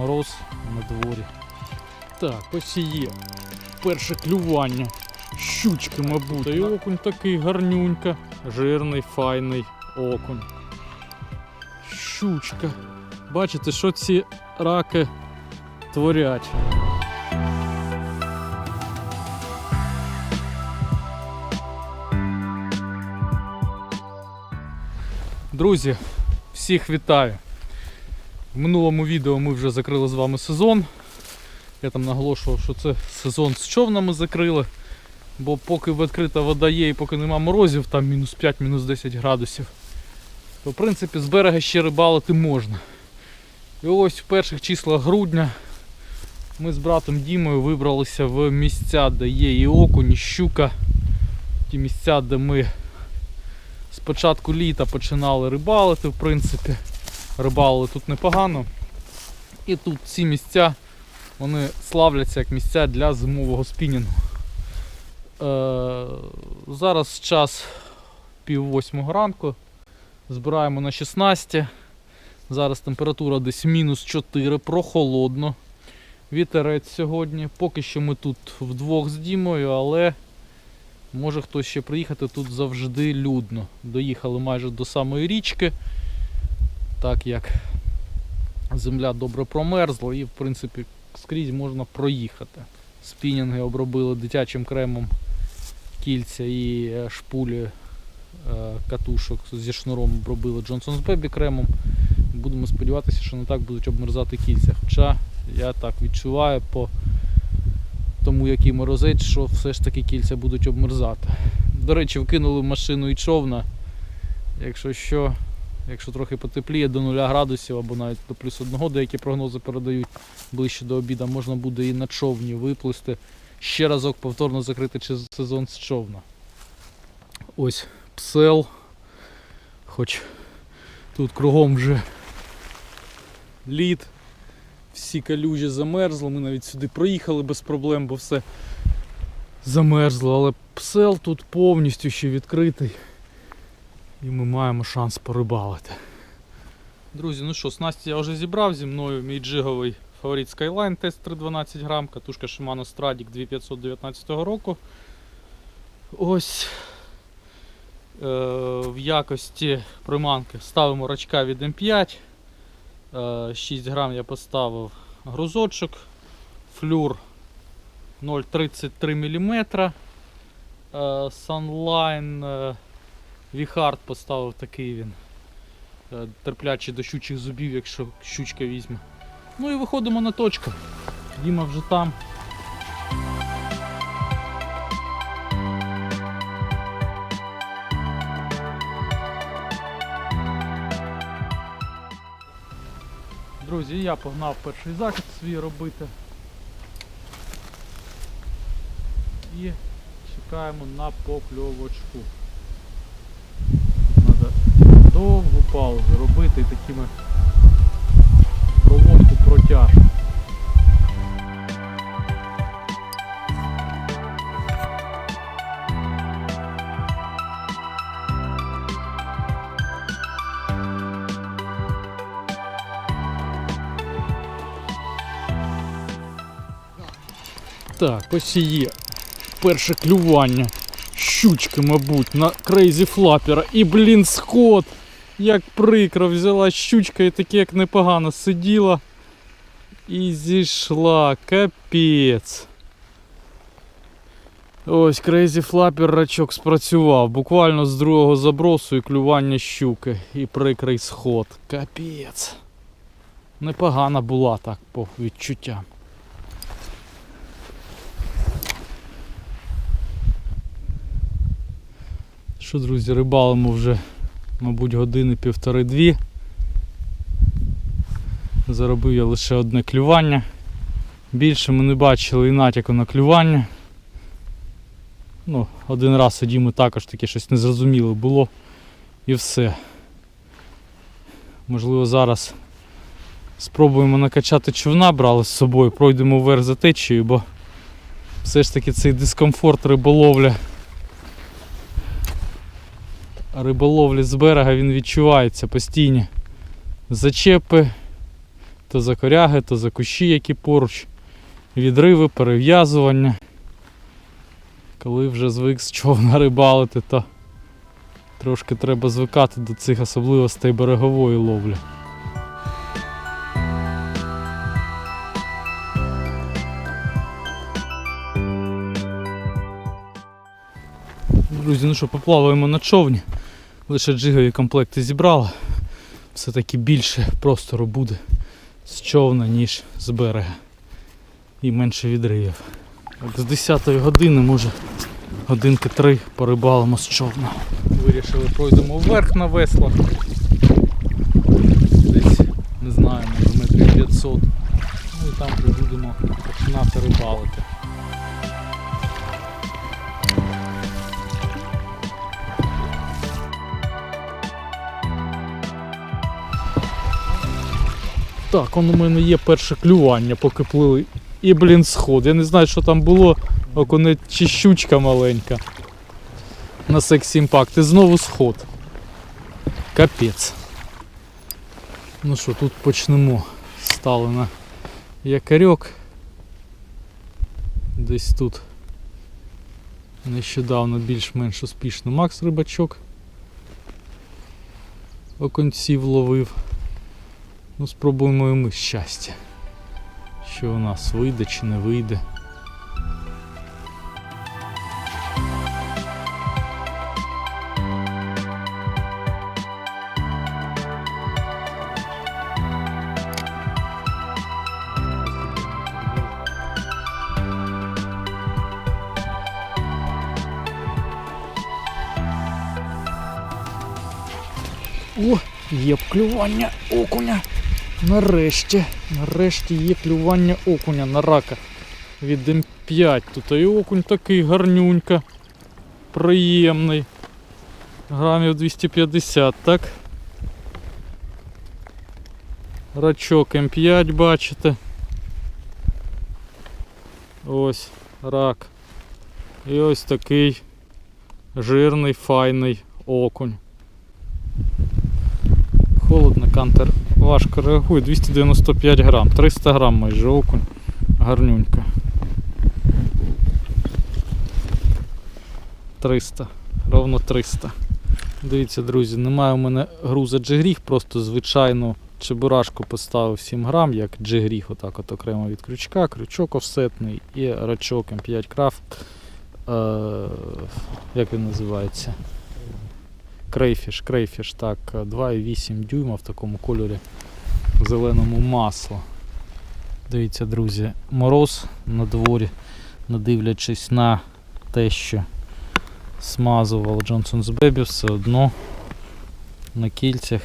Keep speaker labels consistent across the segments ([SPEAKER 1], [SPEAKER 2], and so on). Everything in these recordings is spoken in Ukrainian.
[SPEAKER 1] мороз на дворі. Так, ось і є. Перше клювання. Щучки, мабуть. Та й окунь такий гарнюнька. Жирний, файний окунь. Щучка. Бачите, що ці раки творять. Друзі, всіх вітаю. В минулому відео ми вже закрили з вами сезон. Я там наголошував, що це сезон з човнами закрили. Бо поки відкрита вода є і поки нема морозів, там мінус 5, мінус 10 градусів, то в принципі з берега ще рибалити можна. І ось в перших числах грудня ми з братом Дімою вибралися в місця, де є і окунь, і щука. Ті місця, де ми з початку літа починали рибалити, в принципі. Рибалили тут непогано. І тут ці місця вони славляться як місця для зимового спінінгу. Е, зараз час пів восьмого ранку. Збираємо на 16. Зараз температура десь мінус 4, прохолодно. Вітерець сьогодні. Поки що ми тут вдвох з Дімою, але може хтось ще приїхати, тут завжди людно. Доїхали майже до самої річки, так як земля добре промерзла і в принципі скрізь можна проїхати. Спінінги обробили дитячим кремом кільця і е, шпулі е, катушок зі шнуром обробили Johnson's Baby кремом. Будемо сподіватися, що не так будуть обмерзати кільця. Хоча я так відчуваю по тому, який морозець, що все ж таки кільця будуть обмерзати. До речі, вкинули в машину і човна. Якщо що, якщо трохи потепліє до 0 градусів або навіть до плюс 1, деякі прогнози передають ближче до обіду, можна буде і на човні виплисти. Ще разок повторно закрити сезон з човна. Ось псел. Хоч тут кругом вже лід, всі калюжі замерзли, ми навіть сюди проїхали без проблем, бо все замерзло, але псел тут повністю ще відкритий. І ми маємо шанс порибалити. Друзі, ну що, снасті я вже зібрав зі мною мій джиговий фаворит Skyline тест 312 грам, катушка Shimano Stradic 2519 року. Ось е, в якості приманки ставимо рачка від М5. Е, 6 грам я поставив грузочок, флюр 0,33 мм. Е, Sunline е, Віхард поставив такий він. е, Терплячий до щучих зубів, якщо щучка візьме. Ну і виходимо на точку. Діма вже там. Друзі, я погнав перший захід свій робити. І чекаємо на покльовочку. Довгу паузу робити такими проводку протяж. Так, ось і є перше клювання. Щучки, мабуть, на крейзі флапера. І, блін, сход. Як прикро, взяла щучка і таке як непогано сиділа. І зійшла. Капець. Ось крейзі флапер рачок спрацював. Буквально з другого забросу і клювання щуки. І прикрий сход. Капець. Непогана була так по відчуттям. Що, друзі, рибалимо вже, мабуть, години півтори-дві. Заробив я лише одне клювання. Більше ми не бачили і натяку на клювання. Ну, один раз сидімо також таке щось незрозуміле було і все. Можливо, зараз спробуємо накачати човна, брали з собою, пройдемо вверх за течією, бо все ж таки цей дискомфорт риболовля риболовлі з берега він відчувається постійні зачепи, То за коряги, то за кущі, які поруч. Відриви, перев'язування. Коли вже звик з човна рибалити, то трошки треба звикати до цих особливостей берегової ловлі. Друзі, ну що, поплаваємо на човні. Лише джигові комплекти зібрала. Все-таки більше простору буде з човна, ніж з берега. І менше відривів. З 10 години, може, годинки три порибалимо з човна. Вирішили, пройдемо вверх на веслах. Десь, не знаю, метрів 500. Ну і там вже будемо починати рибалити. Так, он у мене є перше клювання, поки плили. І, блін, сход. Я не знаю, що там було, окунець чи щучка маленька. На секс імпакт. І знову сход. Капець. Ну що, тут почнемо. Стали на якорьок. Десь тут нещодавно більш-менш успішно Макс Рибачок оконців ловив. Ну, спробуємо і ми щастя. Що у нас вийде чи не вийде. О, є клювання окуня. Нарешті, нарешті є клювання окуня на рака від М5. Тут і окунь такий гарнюнька, приємний. Грамів 250, так? Рачок М5 бачите. Ось рак. І ось такий жирний, файний окунь. Холодно, кантер важко реагує, 295 грам, 300 грам майже окунь, гарнюнька. 300, ровно 300. Дивіться, друзі, немає у мене груза джигріх, просто звичайну чебурашку поставив 7 грам, як джигріх, отак от окремо від крючка, крючок офсетний і рачок М5 крафт. Е, як він називається? Крейфіш, крейфіш, так, 2,8 дюйма в такому кольорі зеленому масло. Дивіться, друзі, мороз на дворі, не дивлячись на те, що смазував Johnson's Baby, все одно на кільцях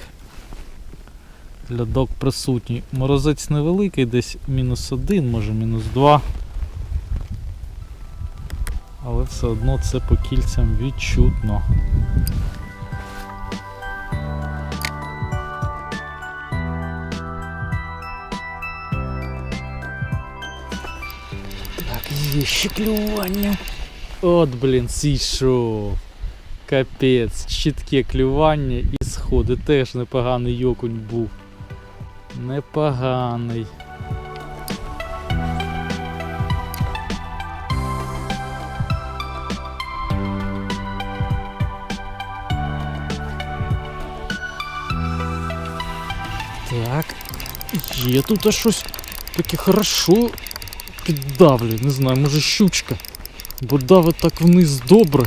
[SPEAKER 1] льодок присутній. Морозець невеликий, десь мінус один, може мінус два. Але все одно це по кільцям відчутно. Є ще клювання. От, блін, зійшов. Капець, чітке клювання і сходи. Теж непоганий йокунь був. Непоганий. Так, є тут щось таке хорошо піддавлює, не знаю, може щучка. Бо давить так вниз добре.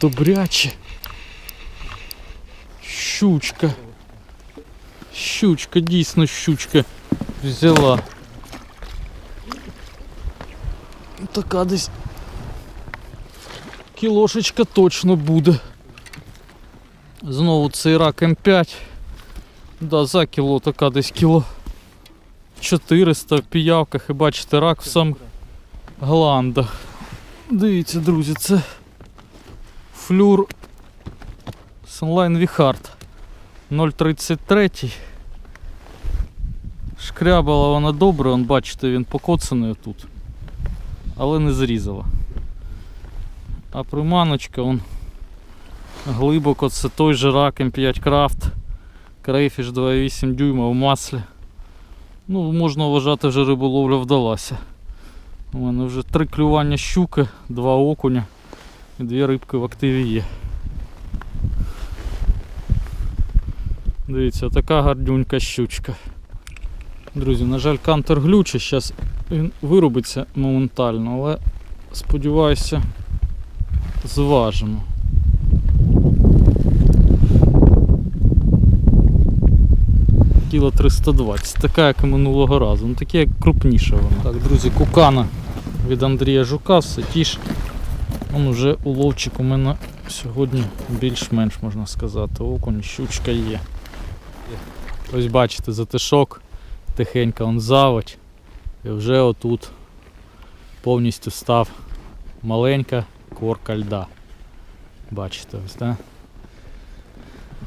[SPEAKER 1] Добряче. Щучка. Щучка, дійсно щучка взяла. Така десь кілошечка точно буде. Знову цей рак М5. Да, за кіло така десь кіло 400 в піявках і бачите рак в сам гландах. Дивіться, друзі, це флюр Sunline Віхард 0,33. Шкрябала вона добре, он, бачите, він покоцаний тут, але не зрізала. А приманочка он глибоко, це той же рак М5 Крафт. Крейфіш 2,8 дюйма в маслі. Ну, можна вважати, вже риболовля вдалася. У мене вже три клювання щуки, два окуня і дві рибки в активі є. Дивіться, така гарнюнька щучка. Друзі, на жаль, кантер глюче, зараз він вирубиться моментально, але сподіваюся, зважимо. Кіло 320, така як і минулого разу, ну такі як крупніша вона. Так, друзі, кукана від Андрія Жука, все ті ж. Он уже уловчик у мене сьогодні більш-менш можна сказати. Окунь, щучка є. Ось бачите, затишок, тихенько он заводь. І вже отут повністю став маленька корка льда. Бачите, ось, так?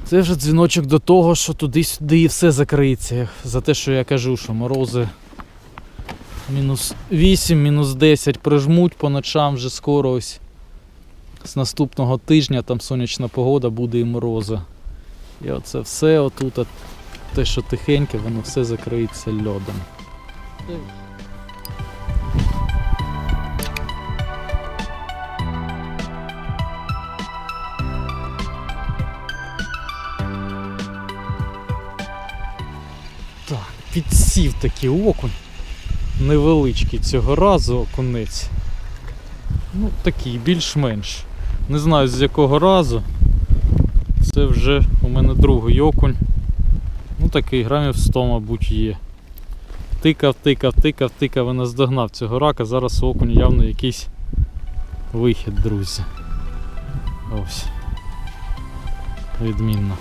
[SPEAKER 1] Це вже дзвіночок до того, що туди-сюди і все закриється. За те, що я кажу, що морози мінус 8, мінус 10 прижмуть по ночам вже скоро ось. З наступного тижня там сонячна погода буде і морози. І оце все отут, те, що тихеньке, воно все закриється льодом. Підсів такий окунь. Невеличкий цього разу окунець. Ну, такий, більш-менш. Не знаю з якого разу. Це вже у мене другий окунь. Ну такий грамів 100, мабуть, є. Тикав, тикав, тикав, тикав і наздогнав цього рака. Зараз окунь явно якийсь вихід, друзі. Ось. Відмінно.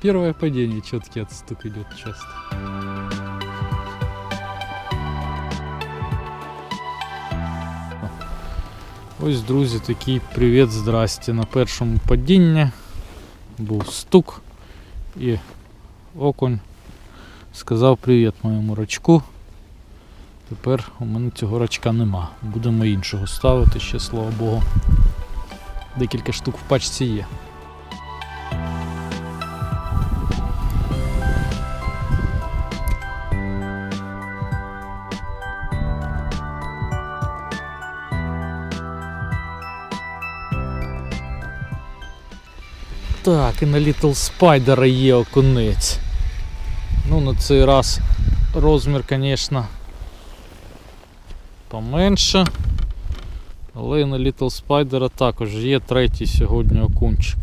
[SPEAKER 1] Первое падение, четкий отстук идет часто. Ось, друзі, такий привіт, здрасте. На першому падінні був стук і окунь сказав привіт моєму рачку. Тепер у мене цього рачка нема. Будемо іншого ставити ще, слава Богу. Декілька штук в пачці є. Так, і на Little Spider є окунець. Ну, на цей раз розмір, звісно, поменше. Але на Little Spider також є третій сьогодні окунчик.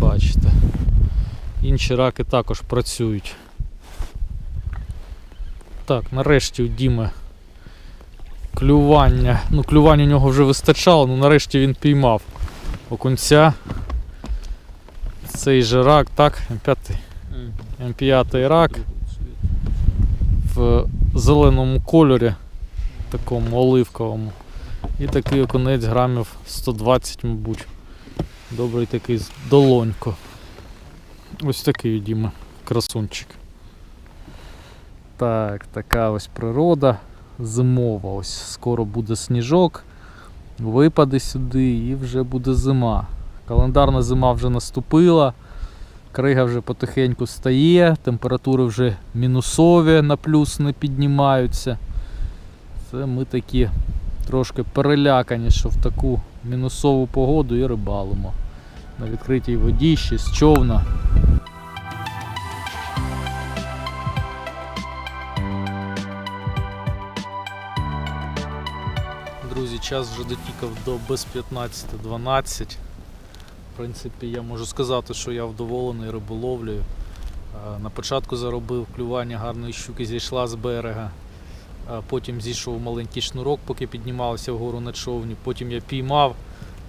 [SPEAKER 1] Бачите. Інші раки також працюють. Так, нарешті у Діми клювання. Ну, клювання у нього вже вистачало, ну нарешті він піймав окунця. Цей же рак, так, М5. М5 рак в зеленому кольорі, такому оливковому. І такий окунець грамів 120, мабуть. Добрий такий з долонько. Ось такий у Діми красунчик. Так, така ось природа зимова. Ось скоро буде сніжок випаде сюди і вже буде зима. Календарна зима вже наступила, крига вже потихеньку стає, температури вже мінусові на плюс не піднімаються. Це ми такі трошки перелякані, що в таку мінусову погоду і рибалимо. На відкритій воді ще з човна. Час вже дотікав до без 15-12. В принципі, я можу сказати, що я вдоволений риболовлею. Е, На початку заробив клювання гарної щуки, зійшла з берега. Е, Потім зійшов маленький шнурок, поки піднімалися вгору на човні. Потім я піймав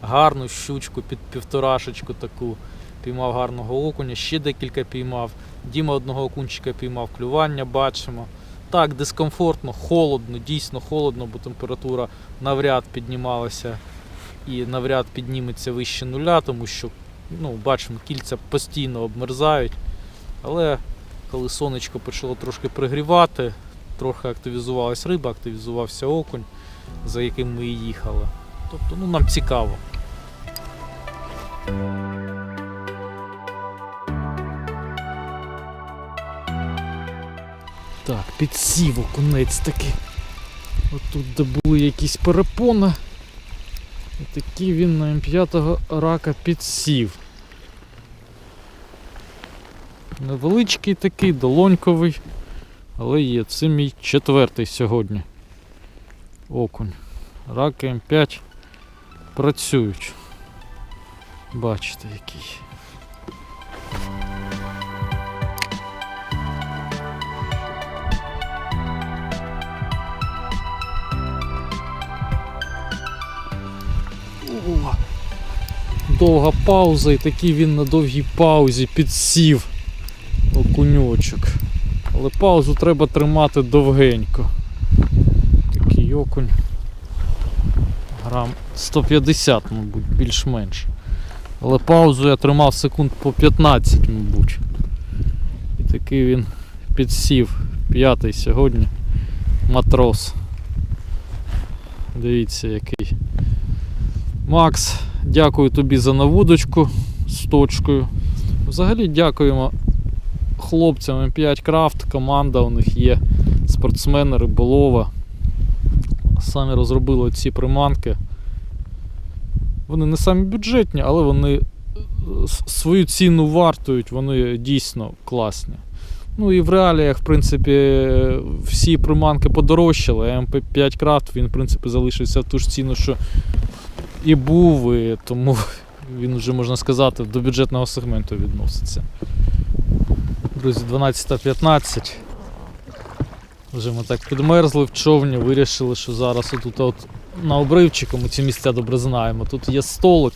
[SPEAKER 1] гарну щучку під півторашечку таку. Піймав гарного окуня, ще декілька піймав. Діма одного окунчика піймав, клювання бачимо. Так, дискомфортно, холодно, дійсно холодно, бо температура навряд піднімалася і навряд підніметься вище нуля, тому що ну, бачимо, кільця постійно обмерзають. Але коли сонечко почало трошки пригрівати, трохи активізувалась риба, активізувався окунь, за яким ми і їхали. Тобто, ну нам цікаво. Так, підсів окунець таки. Отут де були якісь перепони. І такий він на М5 рака підсів. Невеличкий такий, долоньковий, але є. Це мій четвертий сьогодні. Окунь. Раки М5 працюють. Бачите, який. О, довга пауза і такий він на довгій паузі підсів окуньочок. Але паузу треба тримати довгенько. Такий окунь. Грам 150, мабуть, більш-менш. Але паузу я тримав секунд по 15, мабуть. І такий він підсів. П'ятий сьогодні. Матрос. Дивіться який. Макс, дякую тобі за навудочку з точкою. Взагалі дякуємо хлопцям М5 Крафт, команда у них є, спортсмени, риболова. Самі розробили ці приманки. Вони не самі бюджетні, але вони е, свою ціну вартують, вони дійсно класні. Ну і в реаліях, в принципі, всі приманки подорожчали, МП5 Крафт він, в принципі, залишився в ту ж ціну, що і був, і тому він вже, можна сказати, до бюджетного сегменту відноситься. Друзі, 12.15. Вже ми так підмерзли в човні, вирішили, що зараз отут от на обривчику ми ці місця добре знаємо. Тут є столик.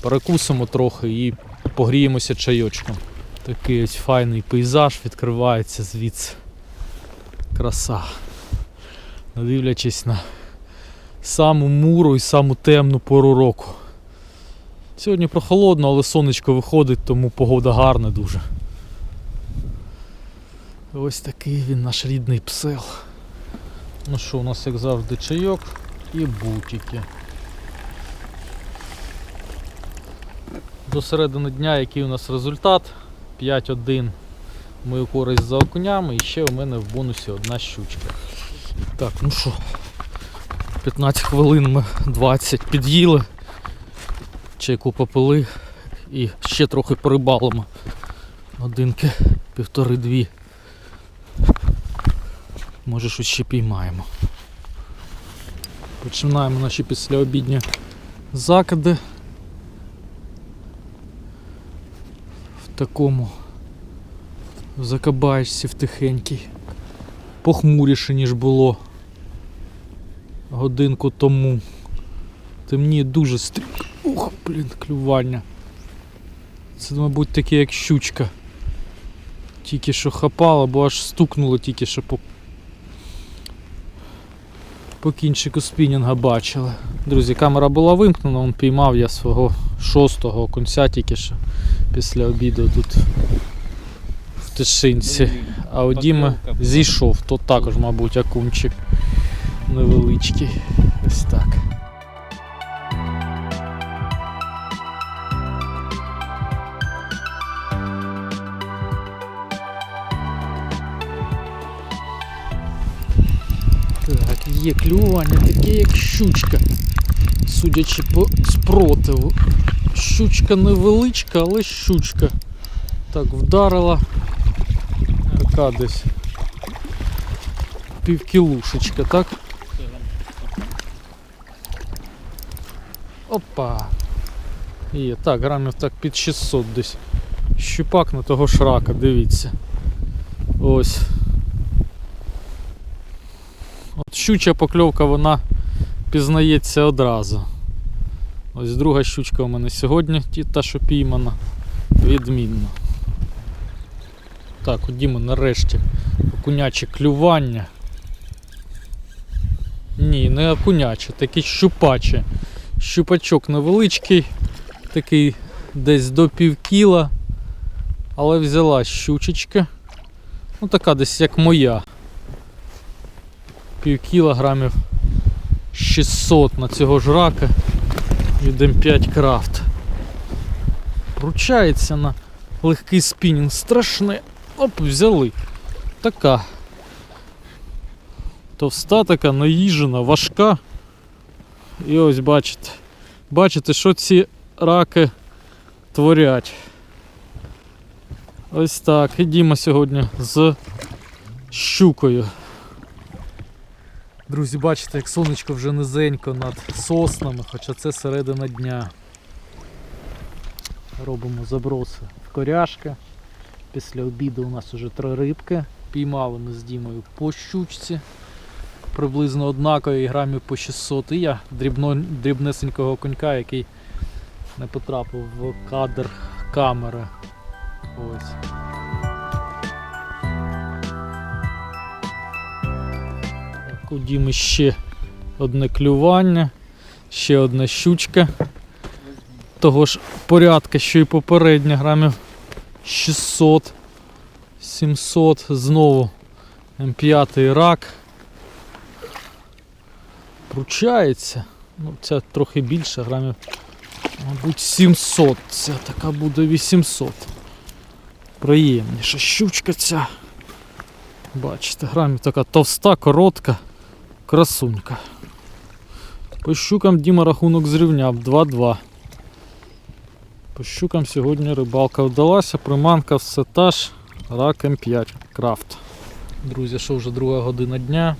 [SPEAKER 1] Перекусимо трохи і погріємося чайочком. Такий ось файний пейзаж відкривається звідси. Краса. Не дивлячись на саму муру і саму темну пору року. Сьогодні прохолодно, але сонечко виходить, тому погода гарна дуже. Ось такий він наш рідний псел. Ну що, у нас як завжди чайок і бутики. До середини дня який у нас результат? 5-1 мою користь за окунями і ще у мене в бонусі одна щучка. Так, ну що, 15 хвилин ми 20 під'їли, чайку попили і ще трохи порибалимо. Годинки півтори-дві. Може щось ще піймаємо. Починаємо наші післяобідні закиди. В такому закабаєшся в тихенький. Похмуріше, ніж було годинку тому. Темніє дуже стрімко. Ух, блін, клювання. Це, мабуть, таке як щучка. Тільки що хапала, бо аж стукнуло тільки що по, по кінчику спінінга бачили. Друзі, камера була вимкнена, он піймав я свого шостого окунця тільки що після обіду тут в тишинці. А у Діми зійшов, то також, мабуть, окунчик невеличкий. Ось так. Так, є клювання, таке як щучка. Судячи по спротиву. Щучка невеличка, але щучка. Так, вдарила. Яка десь півкілушечка, так? Опа. Є, так, грамів так під 600 десь. Щупак на того шрака, дивіться. Ось. От щуча покльовка, вона пізнається одразу. Ось друга щучка у мене сьогодні, та, що піймана. Відмінно. Так, ходімо нарешті. Окуняче клювання. Ні, не окуняче, таке щупаче. Щупачок невеличкий, такий десь до пів кіла, але взяла щучечка. Ну така десь як моя. Пів кілограмів 600 на цього ж рака від М5 Craft. Вручається на легкий спінінг. Страшне. Оп, взяли. Така. Товста така, наїжена, важка. І ось бачите. Бачите, що ці раки творять. Ось так. Ідімо сьогодні з щукою. Друзі, бачите, як сонечко вже низенько над соснами, хоча це середина дня. Робимо заброси в коряшки. Після обіду у нас вже три рибки. Піймали ми з Дімою по щучці. Приблизно однакові грамів по 600. І я дрібно, дрібнесенького конька, який не потрапив в кадр камери. Ось. У Діми ще одне клювання, ще одна щучка. Того ж порядка, що і попередня, грамів 600, 700, знову М5 рак. Вручається. Ну, ця трохи більше, грамів, мабуть, 700. Ця така буде 800. Приємніша щучка ця. Бачите, грамів така товста, коротка, красунька. По щукам Діма рахунок зрівняв 2-2. По щукам сьогодні рибалка вдалася, приманка все та ж, рак М5 крафт. Друзі, що вже друга година дня.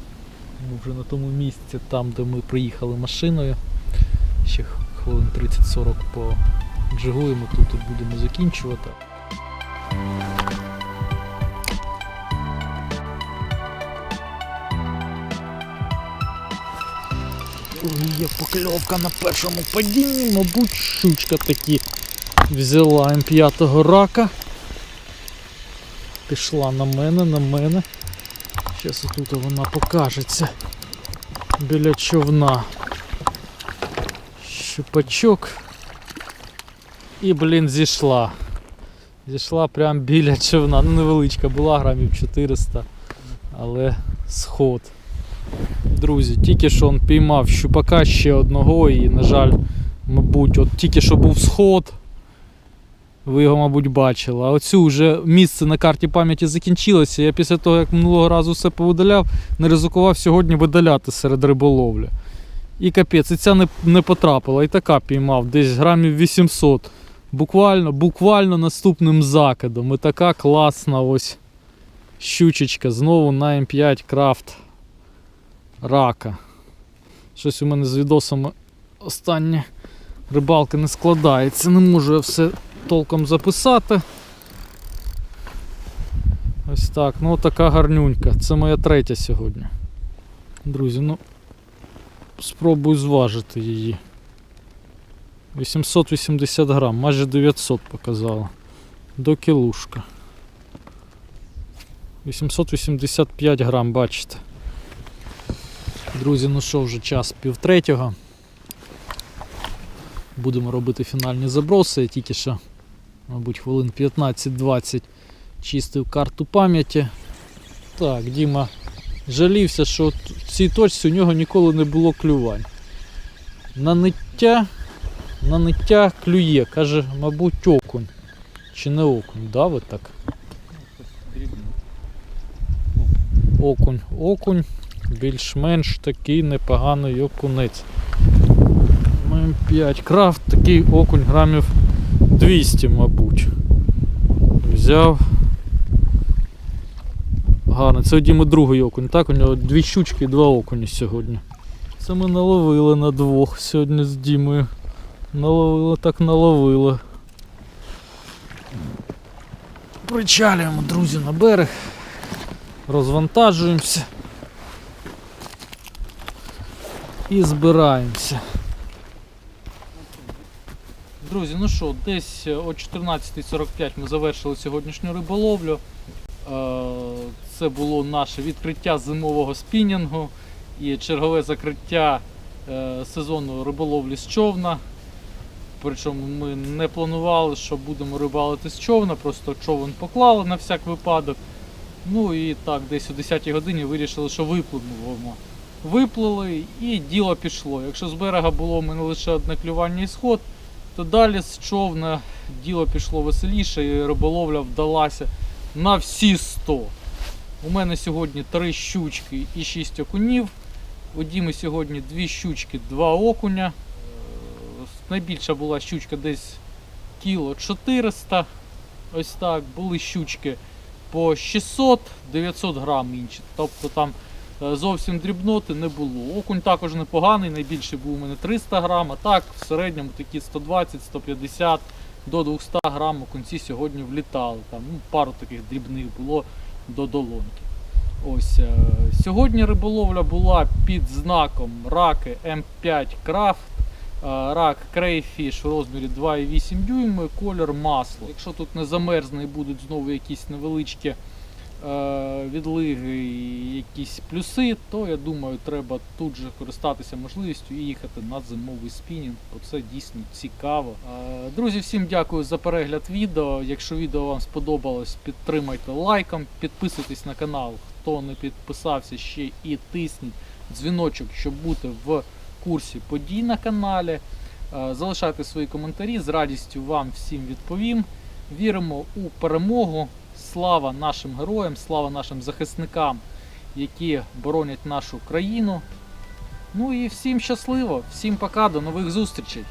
[SPEAKER 1] Ми вже на тому місці, там де ми приїхали машиною. Ще хвилин 30-40 поджигуємо, тут, тут будемо закінчувати. Ой, Є покльовка на першому падінні, мабуть, щучка таки взяла М5 рака. Пішла на мене, на мене. Зараз тут вона покажеться біля човна. Щупачок. І, блін, зійшла. Зійшла прямо біля човна. Ну невеличка була, грамів 400, але сход. Друзі, тільки що он піймав щупака ще одного і, на жаль, мабуть, от тільки що був сход. Ви його, мабуть, бачили. А оцю вже місце на карті пам'яті закінчилося. Я після того, як минулого разу все повидаляв, не ризикував сьогодні видаляти серед риболовлі. І капець, і ця не, не потрапила. І така піймав, десь грамів 800. Буквально, буквально наступним закидом. І така класна ось щучечка. Знову на М5 крафт рака. Щось у мене з відосами останні рибалки не складається. Не можу я все толком записати. Ось так. Ну така гарнюнька. Це моя третя сьогодні. Друзі, ну спробую зважити її. 880 грам, майже 900 показала. До кілушка. 885 грам, бачите. Друзі, ну що вже час пів третього. Будемо робити фінальні заброси. Я тільки що, мабуть, хвилин 15-20 чистив карту пам'яті. Так, Діма жалівся, що в цій точці у нього ніколи не було клювань. На ниття, на ниття клює, каже, мабуть, окунь. Чи не окунь, да, ви так? Окунь, окунь, більш-менш такий непоганий окунець. М5 крафт, такий окунь грамів 200, мабуть. Взяв. Гарно, це Діми другий окунь, так? У нього дві щучки і два окуні сьогодні. Це ми наловили на двох сьогодні з Дімою. Наловили, так наловили. Причалюємо, друзі, на берег. Розвантажуємося. І збираємося. Друзі, ну що, десь о 14.45 ми завершили сьогоднішню риболовлю. Е, Це було наше відкриття зимового спінінгу і чергове закриття е, сезону риболовлі з човна. Причому ми не планували, що будемо рибалити з човна, просто човен поклали на всяк випадок. Ну і так, десь о 10 годині вирішили, що випливемо. виплили і діло пішло. Якщо з берега було у мене лише одне клювання і сход, то далі з човна діло пішло веселіше і риболовля вдалася на всі 100. У мене сьогодні 3 щучки і 6 окунів. У Діми сьогодні 2 щучки, 2 окуня. Е, Найбільша була щучка десь кіло 400. Ось так. Були щучки по 600-900 грам інші. Тобто там зовсім дрібноти не було. Окунь також непоганий, найбільший був у мене 300 грам, а так в середньому такі 120-150 до 200 грам окунці сьогодні влітали. Там, ну, пару таких дрібних було до долоньки. Ось е, сьогодні риболовля була під знаком раки М5 Craft. Е, Рак Crayfish в розмірі 2,8 дюйми, колір масло. Якщо тут не замерзне і будуть знову якісь невеличкі е, відлиги і якісь плюси, то я думаю, треба тут же користатися можливістю і їхати на зимовий спінінг, бо це дійсно цікаво. Е, Друзі, всім дякую за перегляд відео. Якщо відео вам сподобалось, підтримайте лайком, підписуйтесь на канал, хто не підписався ще і тисніть дзвіночок, щоб бути в курсі подій на каналі. Е, Залишайте свої коментарі, з радістю вам всім відповім. Віримо у перемогу. Слава нашим героям, слава нашим захисникам, які боронять нашу країну. Ну і всім щасливо, всім пока, до нових зустрічей!